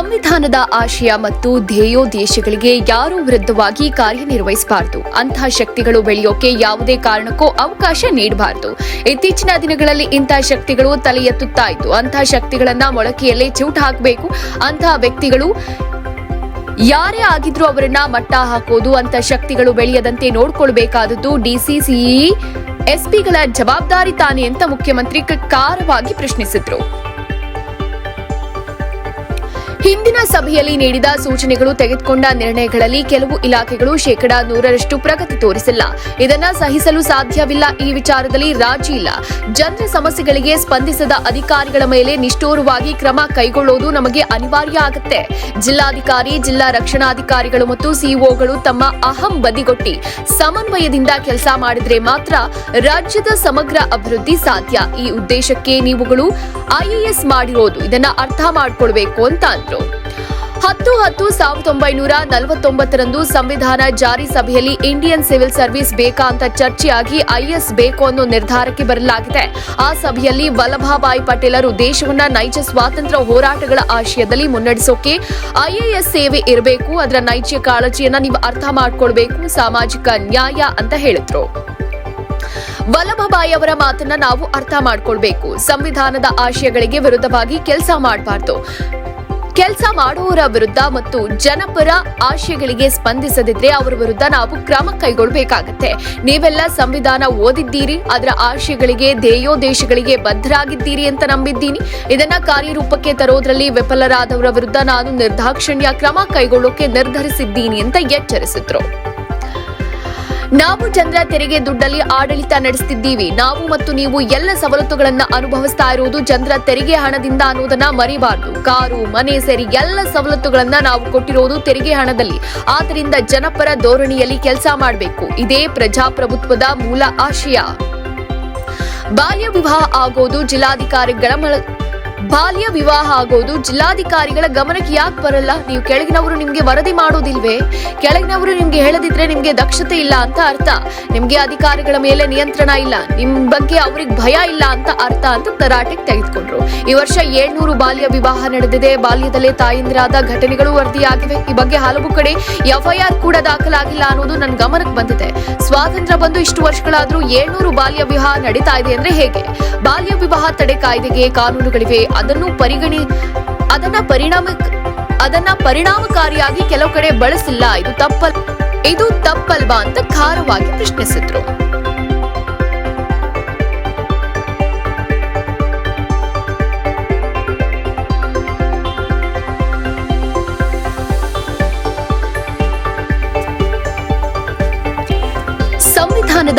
ಸಂವಿಧಾನದ ಆಶಯ ಮತ್ತು ಧ್ಯೇಯೋದ್ದೇಶಗಳಿಗೆ ಯಾರೂ ವಿರುದ್ಧವಾಗಿ ಕಾರ್ಯನಿರ್ವಹಿಸಬಾರದು. ಅಂತಹ ಶಕ್ತಿಗಳು ಬೆಳೆಯೋಕೆ ಯಾವುದೇ ಕಾರಣಕ್ಕೂ ಅವಕಾಶ ನೀಡಬಾರದು. ಇತ್ತೀಚಿನ ದಿನಗಳಲ್ಲಿ ಇಂತಹ ಶಕ್ತಿಗಳು ತಲೆ ಎತ್ತುತ್ತಾ ಇತ್ತು. ಅಂತಹ ಶಕ್ತಿಗಳನ್ನ ಮೊಳಕೆಯಲ್ಲೇ ಚೂಟ್ ಹಾಕಬೇಕು. ಅಂತಹ ವ್ಯಕ್ತಿಗಳು ಯಾರೇ ಆಗಿದ್ರೂ ಅವರನ್ನ ಮಟ್ಟ ಹಾಕೋದು ಅಂತ ಶಕ್ತಿಗಳು ಬೆಳೆಯದಂತೆ ನೋಡಿಕೊಳ್ಬೇಕಾದದ್ದು ಡಿಸಿಸಿಇ ಎಸ್ಪಿಗಳ ಜವಾಬ್ದಾರಿ ತಾನೆ ಅಂತ ಮುಖ್ಯಮಂತ್ರಿ ಕಾರವಾಗಿ ಪ್ರಶ್ನಿಸಿದ್ರು. ಹಿಂದಿನ ಸಭೆಯಲ್ಲಿ ನೀಡಿದ ಸೂಚನೆಗಳು ತೆಗೆದುಕೊಂಡ ನಿರ್ಣಯಗಳಲ್ಲಿ ಕೆಲವು ಇಲಾಖೆಗಳು ಶೇಕಡಾ ನೂರರಷ್ಟು ಪ್ರಗತಿ ತೋರಿಸಿಲ್ಲ. ಇದನ್ನು ಸಹಿಸಲು ಸಾಧ್ಯವಿಲ್ಲ. ಈ ವಿಚಾರದಲ್ಲಿ ರಾಜಿ ಇಲ್ಲ. ಜನರ ಸಮಸ್ಯೆಗಳಿಗೆ ಸ್ಪಂದಿಸದ ಅಧಿಕಾರಿಗಳ ಮೇಲೆ ನಿಷ್ಠೋರವಾಗಿ ಕ್ರಮ ಕೈಗೊಳ್ಳುವುದು ನಮಗೆ ಅನಿವಾರ್ಯ ಆಗುತ್ತೆ. ಜಿಲ್ಲಾಧಿಕಾರಿ, ಜಿಲ್ಲಾ ರಕ್ಷಣಾಧಿಕಾರಿಗಳು ಮತ್ತು ಸಿಇಒಗಳು ತಮ್ಮ ಅಹಂ ಬದಿಗೊಟ್ಟಿ ಸಮನ್ವಯದಿಂದ ಕೆಲಸ ಮಾಡಿದ್ರೆ ಮಾತ್ರ ರಾಜ್ಯದ ಸಮಗ್ರ ಅಭಿವೃದ್ಧಿ ಸಾಧ್ಯ. ಈ ಉದ್ದೇಶಕ್ಕೆ ನೀವುಗಳು ಐಎಎಸ್ ಮಾಡಿರೋದು. ಇದನ್ನ ಅರ್ಥ ಮಾಡಿಕೊಳ್ಳಬೇಕು ಅಂತ ಹತ್ತು ಹತ್ತು ಸಾವಿರದ ಒಂಬೈನೂರ ನಲವತ್ತೊಂಬತ್ತರಂದು ಸಂವಿಧಾನ ಜಾರಿ ಸಭೆಯಲ್ಲಿ ಇಂಡಿಯನ್ ಸಿವಿಲ್ ಸರ್ವಿಸ್ ಬೇಕಾ ಅಂತ ಚರ್ಚೆಯಾಗಿ ಐಎಸ್ ಬೇಕು ಅನ್ನೋ ನಿರ್ಧಾರಕ್ಕೆ ಬರಲಾಗಿದೆ. ಆ ಸಭೆಯಲ್ಲಿ ವಲ್ಲಭಾಬಾಯಿ ಪಟೇಲರು ದೇಶವನ್ನ ನೈಜ ಸ್ವಾತಂತ್ರ್ಯ ಹೋರಾಟಗಳ ಆಶಯದಲ್ಲಿ ಮುನ್ನಡೆಸೋಕೆ ಐಎಎಸ್ ಸೇವೆ ಇರಬೇಕು, ಅದರ ನೈಜ ಕಾಳಜಿಯನ್ನ ನೀವು ಅರ್ಥ ಮಾಡಿಕೊಳ್ಬೇಕು, ಸಾಮಾಜಿಕ ನ್ಯಾಯ ಅಂತ ಹೇಳಿದ್ರು. ವಲ್ಲಭಭಾಯಿ ಅವರ ಮಾತನ್ನ ನಾವು ಅರ್ಥ ಮಾಡ್ಕೊಳ್ಬೇಕು. ಸಂವಿಧಾನದ ಆಶಯಗಳಿಗೆ ವಿರುದ್ಧವಾಗಿ ಕೆಲಸ ಮಾಡಬಾರ್ದು. ಕೆಲಸ ಮಾಡುವವರ ವಿರುದ್ಧ ಮತ್ತು ಜನಪರ ಆಶಯಗಳಿಗೆ ಸ್ಪಂದಿಸದಿದ್ರೆ ಅವರ ವಿರುದ್ಧ ನಾವು ಕ್ರಮ ಕೈಗೊಳ್ಳಬೇಕಾಗತ್ತೆ ನೀವೆಲ್ಲ ಸಂವಿಧಾನ ಓದಿದ್ದೀರಿ, ಅದರ ಆಶಯಗಳಿಗೆ ಧ್ಯೇಯೋದೇಶಗಳಿಗೆ ಬದ್ಧರಾಗಿದ್ದೀರಿ ಅಂತ ನಂಬಿದ್ದೀನಿ. ಇದನ್ನ ಕಾರ್ಯರೂಪಕ್ಕೆ ತರೋದ್ರಲ್ಲಿ ವಿಫಲರಾದವರ ವಿರುದ್ಧ ನಾನು ನಿರ್ದಾಕ್ಷಿಣ್ಯ ಕ್ರಮ ಕೈಗೊಳ್ಳೋಕೆ ನಿರ್ಧರಿಸಿದ್ದೀನಿ ಅಂತ ಎಚ್ಚರಿಸಿದ್ರು. ನಾವು ಚಂದ್ರ ತೆರಿಗೆ ದುಡ್ಡಲ್ಲಿ ಆಡಳಿತ ನಡೆಸ್ತಿದ್ದೀವಿ. ನಾವು ಮತ್ತು ನೀವು ಎಲ್ಲ ಸವಲತ್ತುಗಳನ್ನ ಅನುಭವಿಸ್ತಾ ಇರುವುದು ಚಂದ್ರ ತೆರಿಗೆ ಹಣದಿಂದ ಅನ್ನೋದನ್ನ ಮರಿಬಾರ್ದು. ಕಾರು, ಮನೆ ಸೇರಿ ಎಲ್ಲ ಸವಲತ್ತುಗಳನ್ನ ನಾವು ಕೊಟ್ಟಿರೋದು ತೆರಿಗೆ ಹಣದಲ್ಲಿ. ಆದ್ದರಿಂದ ಜನಪರ ಧೋರಣೆಯಲ್ಲಿ ಕೆಲಸ ಮಾಡಬೇಕು. ಇದೇ ಪ್ರಜಾಪ್ರಭುತ್ವದ ಮೂಲ ಆಶಯ. ಬಾಲ್ಯ ವಿವಾಹ ಆಗೋದು ಜಿಲ್ಲಾಧಿಕಾರಿಗಳ ಬಾಲ್ಯ ವಿವಾಹ ಆಗೋದು, ಜಿಲ್ಲಾಧಿಕಾರಿಗಳ ಗಮನಕ್ಕೆ ಯಾಕೆ ಬರಲ್ಲ? ನೀವು ಕೆಳಗಿನವರು ನಿಮ್ಗೆ ವರದಿ ಮಾಡೋದಿಲ್ವೇ? ಕೆಳಗಿನವರು ನಿಮ್ಗೆ ಹೇಳದಿದ್ರೆ ನಿಮ್ಗೆ ದಕ್ಷತೆ ಇಲ್ಲ ಅಂತ ಅರ್ಥ. ನಿಮ್ಗೆ ಅಧಿಕಾರಿಗಳ ಮೇಲೆ ನಿಯಂತ್ರಣ ಇಲ್ಲ. ನಿಮ್ ಬಗ್ಗೆ ಅವ್ರಿಗೆ ಭಯ ಇಲ್ಲ ಅಂತ ಅರ್ಥ ಅಂತ ತರಾಟೆಗೆ ತೆಗೆದುಕೊಂಡ್ರು. ಈ ವರ್ಷ ಏಳ್ನೂರು ಬಾಲ್ಯ ವಿವಾಹ ನಡೆದಿದೆ. ಬಾಲ್ಯದಲ್ಲೇ ತಾಯಂದಿರಾದ ಘಟನೆಗಳು ವರದಿಯಾಗಿವೆ. ಈ ಬಗ್ಗೆ ಹಲವು ಕಡೆ ಎಫ್ಐಆರ್ ಕೂಡ ದಾಖಲಾಗಿಲ್ಲ ಅನ್ನೋದು ನನ್ನ ಗಮನಕ್ಕೆ ಬಂದಿದೆ. ಸ್ವಾತಂತ್ರ್ಯ ಬಂದು ಇಷ್ಟು ವರ್ಷಗಳಾದ್ರೂ ಏಳ್ನೂರು ಬಾಲ್ಯ ವಿವಾಹ ನಡೀತಾ ಇದೆ ಅಂದ್ರೆ ಹೇಗೆ? ಬಾಲ್ಯ ವಿವಾಹ ತಡೆ ಕಾಯ್ದೆಗೆ ಕಾನೂನುಗಳಿವೆ ಅದನ್ನು ಪರಿಗಣಿ, ಅದನ್ನ ಪರಿಣಾಮ ಅದನ್ನ ಪರಿಣಾಮಕಾರಿಯಾಗಿ ಕೆಲವು ಕಡೆ ಬಳಸಿಲ್ಲ. ಇದು ತಪ್ಪಲ್, ಇದು ತಪ್ಪಲ್ವಾ ಅಂತ ಖಾರವಾಗಿ ಪ್ರಶ್ನಿಸಿದ್ರು.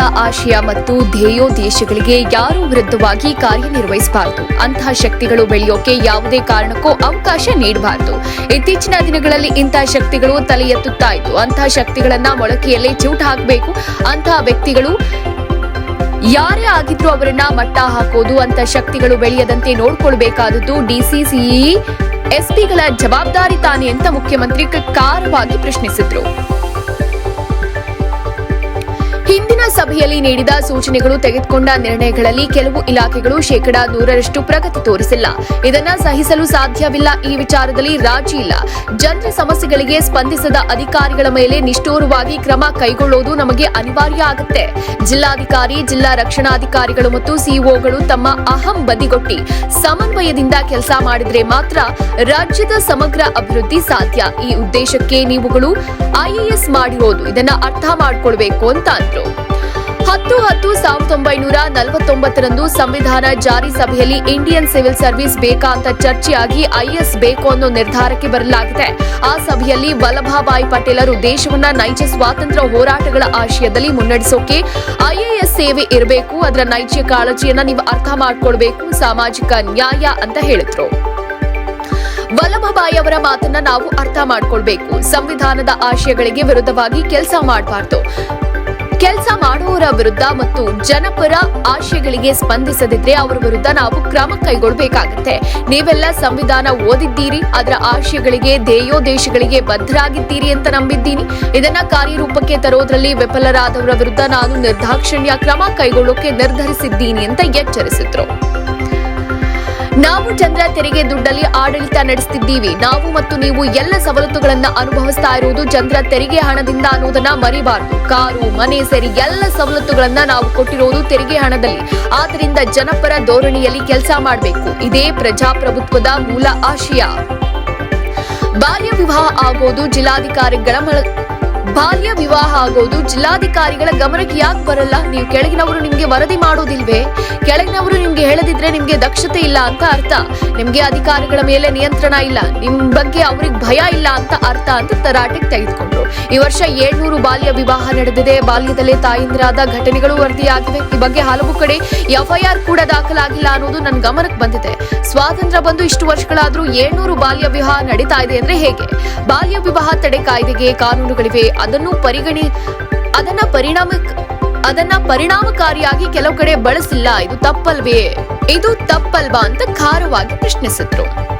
ಸಂವಿಧಾನದ ಆಶಯ ಮತ್ತು ಧ್ಯೇಯೋದ್ದೇಶಗಳಿಗೆ ಯಾರೂ ವಿರುದ್ಧವಾಗಿ ಕಾರ್ಯನಿರ್ವಹಿಸಬಾರದು. ಅಂತಹ ಶಕ್ತಿಗಳು ಬೆಳೆಯೋಕೆ ಯಾವುದೇ ಕಾರಣಕ್ಕೂ ಅವಕಾಶ ನೀಡಬಾರದು. ಇತ್ತೀಚಿನ ದಿನಗಳಲ್ಲಿ ಇಂತಹ ಶಕ್ತಿಗಳು ತಲೆ ಎತ್ತುತ್ತಾ ಇದ್ದು ಅಂತಹ ಶಕ್ತಿಗಳನ್ನ ಮೊಳಕೆಯಲ್ಲೇ ಚೂಟ್ ಹಾಕಬೇಕು. ಅಂತಹ ವ್ಯಕ್ತಿಗಳು ಯಾರೇ ಆಗಿದ್ರೂ ಅವರನ್ನ ಮಟ್ಟ ಹಾಕೋದು ಅಂತ ಶಕ್ತಿಗಳು ಬೆಳೆಯದಂತೆ ನೋಡ್ಕೊಳ್ಬೇಕಾದದ್ದು ಡಿಸಿಸಿಇ ಎಸ್ಪಿಗಳ ಜವಾಬ್ದಾರಿ ತಾನೆ ಅಂತ ಮುಖ್ಯಮಂತ್ರಿ ಕಾರವಾಗಿ ಪ್ರಶ್ನಿಸಿದ್ರು. ಹಿಂದಿನ ಸಭೆಯಲ್ಲಿ ನೀಡಿದ ಸೂಚನೆಗಳು ತೆಗೆದುಕೊಂಡ ನಿರ್ಣಯಗಳಲ್ಲಿ ಕೆಲವು ಇಲಾಖೆಗಳು ಶೇಕಡಾ ನೂರರಷ್ಟು ಪ್ರಗತಿ ತೋರಿಸಿಲ್ಲ. ಇದನ್ನ ಸಹಿಸಲು ಸಾಧ್ಯವಿಲ್ಲ. ಈ ವಿಚಾರದಲ್ಲಿ ರಾಜಿ ಇಲ್ಲ. ಜನರ ಸಮಸ್ಯೆಗಳಿಗೆ ಸ್ಪಂದಿಸದ ಅಧಿಕಾರಿಗಳ ಮೇಲೆ ನಿಷ್ಠೂರವಾಗಿ ಕ್ರಮ ಕೈಗೊಳ್ಳುವುದು ನಮಗೆ ಅನಿವಾರ್ಯ ಆಗುತ್ತೆ. ಜಿಲ್ಲಾಧಿಕಾರಿ, ಜಿಲ್ಲಾ ರಕ್ಷಣಾಧಿಕಾರಿಗಳು ಮತ್ತು ಸಿಇಒಗಳು ತಮ್ಮ ಅಹಂ ಬದಿಗೊಟ್ಟಿ ಸಮನ್ವಯದಿಂದ ಕೆಲಸ ಮಾಡಿದ್ರೆ ಮಾತ್ರ ರಾಜ್ಯದ ಸಮಗ್ರ ಅಭಿವೃದ್ಧಿ ಸಾಧ್ಯ. ಈ ಉದ್ದೇಶಕ್ಕೆ ನೀವುಗಳು ಐಎಎಸ್ ಮಾಡಿರೋದು. ಇದನ್ನ ಅರ್ಥ ಮಾಡಿಕೊಳ್ಬೇಕು ಅಂತ ಅಂದ್ರು. ಹತ್ತು ಹತ್ತು ಸಾವಿರದ ಒಂಬೈನೂರ ನಲವತ್ತೊಂಬತ್ತರಂದು ಸಂವಿಧಾನ ಜಾರಿ ಸಭೆಯಲ್ಲಿ ಇಂಡಿಯನ್ ಸಿವಿಲ್ ಸರ್ವಿಸ್ ಬೇಕಾ ಅಂತ ಚರ್ಚೆಯಾಗಿ ಐಎಸ್ ಬೇಕು ಅನ್ನೋ ನಿರ್ಧಾರಕ್ಕೆ ಬರಲಾಗಿದೆ. ಆ ಸಭೆಯಲ್ಲಿ ವಲ್ಲಭಾಬಾಯಿ ಪಟೇಲರು ದೇಶವನ್ನ ನೈಜ ಸ್ವಾತಂತ್ರ್ಯ ಹೋರಾಟಗಳ ಆಶಯದಲ್ಲಿ ಮುನ್ನಡೆಸೋಕೆ ಐಎಎಸ್ ಸೇವೆ ಇರಬೇಕು, ಅದರ ನೈಜ ಕಾಳಜಿಯನ್ನ ನೀವು ಅರ್ಥ ಮಾಡಿಕೊಳ್ಬೇಕು, ಸಾಮಾಜಿಕ ನ್ಯಾಯ ಅಂತ ಹೇಳಿದ್ರು. ವಲ್ಲಭಭಾಯಿ ಅವರ ಮಾತನ್ನ ನಾವು ಅರ್ಥ ಮಾಡ್ಕೊಳ್ಬೇಕು. ಸಂವಿಧಾನದ ಆಶಯಗಳಿಗೆ ವಿರುದ್ಧವಾಗಿ ಕೆಲಸ ಮಾಡಬಾರ್ದು. ಕೆಲಸ ಮಾಡುವವರ ವಿರುದ್ಧ ಮತ್ತು ಜನಪರ ಆಶಯಗಳಿಗೆ ಸ್ಪಂದಿಸದಿದ್ರೆ ಅವರ ವಿರುದ್ಧ ನಾವು ಕ್ರಮ ಕೈಗೊಳ್ಳಬೇಕಾಗತ್ತೆ ನೀವೆಲ್ಲ ಸಂವಿಧಾನ ಓದಿದ್ದೀರಿ, ಅದರ ಆಶಯಗಳಿಗೆ ಧ್ಯೇಯೋದೇಶಗಳಿಗೆ ಬದ್ಧರಾಗಿದ್ದೀರಿ ಅಂತ ನಂಬಿದ್ದೀನಿ. ಇದನ್ನ ಕಾರ್ಯರೂಪಕ್ಕೆ ತರೋದ್ರಲ್ಲಿ ವಿಫಲರಾದವರ ವಿರುದ್ಧ ನಾನು ನಿರ್ದಾಕ್ಷಿಣ್ಯ ಕ್ರಮ ಕೈಗೊಳ್ಳೋಕೆ ನಿರ್ಧರಿಸಿದ್ದೀನಿ ಅಂತ ಎಚ್ಚರಿಸಿದ್ರು. ನಾವು ಜನರ ತೆರಿಗೆ ದುಡ್ಡಲ್ಲಿ ಆಡಳಿತ ನಡೆಸುತ್ತಿದ್ದೀವಿ ನಾವು ಮತ್ತು ನೀವು ಎಲ್ಲ ಸವಲತ್ತುಗಳನ್ನ ಅನುಭವಿಸ್ತಾ ಇರುವುದು ಜನರ ತೆರಿಗೆ ಹಣದಿಂದ ಅನ್ನೋದನ್ನ ಮರಿಬಾರದು. ಕಾರು, ಮನೆ ಸೇರಿ ಎಲ್ಲ ಸವಲತ್ತುಗಳನ್ನ ನಾವು ಕೊಟ್ಟಿರೋದು ತೆರಿಗೆ ಹಣದಲ್ಲಿ. ಆದ್ದರಿಂದ ಜನಪರ ಧೋರಣೆಯಲ್ಲಿ ಕೆಲಸ ಮಾಡಬೇಕು. ಇದೇ ಪ್ರಜಾಪ್ರಭುತ್ವದ ಮೂಲ ಆಶಯ. ಬಾಲ್ಯ ವಿವಾಹ ಆಗೋದು ಜಿಲ್ಲಾಧಿಕಾರಿಗಳ ಬಾಲ್ಯ ವಿವಾಹ ಆಗೋದು, ಜಿಲ್ಲಾಧಿಕಾರಿಗಳ ಗಮನಕ್ಕೆ ಯಾಕೆ ಬರಲ್ಲ? ನೀವು ಕೆಳಗಿನವರು ನಿಮ್ಗೆ ವರದಿ ಮಾಡೋದಿಲ್ವೇ? ಕೆಳಗಿನವರು ನಿಮ್ಗೆ ಹೇಳದಿದ್ರೆ ನಿಮ್ಗೆ ದಕ್ಷತೆ ಇಲ್ಲ ಅಂತ ಅರ್ಥ. ನಿಮ್ಗೆ ಅಧಿಕಾರಿಗಳ ಮೇಲೆ ನಿಯಂತ್ರಣ ಇಲ್ಲ. ನಿಮ್ ಬಗ್ಗೆ ಅವ್ರಿಗೆ ಭಯ ಇಲ್ಲ ಅಂತ ಅರ್ಥ ಅಂತ ತರಾಟೆಗೆ ತೆಗೆದುಕೊಂಡ್ರು. ಈ ವರ್ಷ ಏಳ್ನೂರು ಬಾಲ್ಯ ವಿವಾಹ ನಡೆದಿದೆ. ಬಾಲ್ಯದಲ್ಲೇ ತಾಯಿಂದಿರಾದ ಘಟನೆಗಳು ವರದಿಯಾಗಿವೆ. ಈ ಬಗ್ಗೆ ಹಲವು ಕಡೆ ಎಫ್ಐಆರ್ ಕೂಡ ದಾಖಲಾಗಿಲ್ಲ ಅನ್ನೋದು ನನ್ನ ಗಮನಕ್ಕೆ ಬಂದಿದೆ. ಸ್ವಾತಂತ್ರ್ಯ ಬಂದು ಇಷ್ಟು ವರ್ಷಗಳಾದ್ರೂ ಏಳ್ನೂರು ಬಾಲ್ಯ ವಿವಾಹ ನಡೀತಾ ಇದೆ ಅಂದ್ರೆ ಹೇಗೆ? ಬಾಲ್ಯ ವಿವಾಹ ತಡೆ ಕಾಯ್ದೆಗೆ ಕಾನೂನುಗಳಿವೆ. ಅದನ್ನು ಪರಿಗಣಿ, ಅದನ್ನ ಪರಿಣಾಮ, ಅದನ್ನ ಪರಿಣಾಮಕಾರಿಯಾಗಿ ಕೆಲವು ಕಡೆ ಬಳಸಿಲ್ಲ. ಇದು ತಪ್ಪಲ್ವೇ? ಇದು ತಪ್ಪಲ್ವಾ ಅಂತ ಖಾರವಾಗಿ ಪ್ರಶ್ನಿಸಿದ್ರು.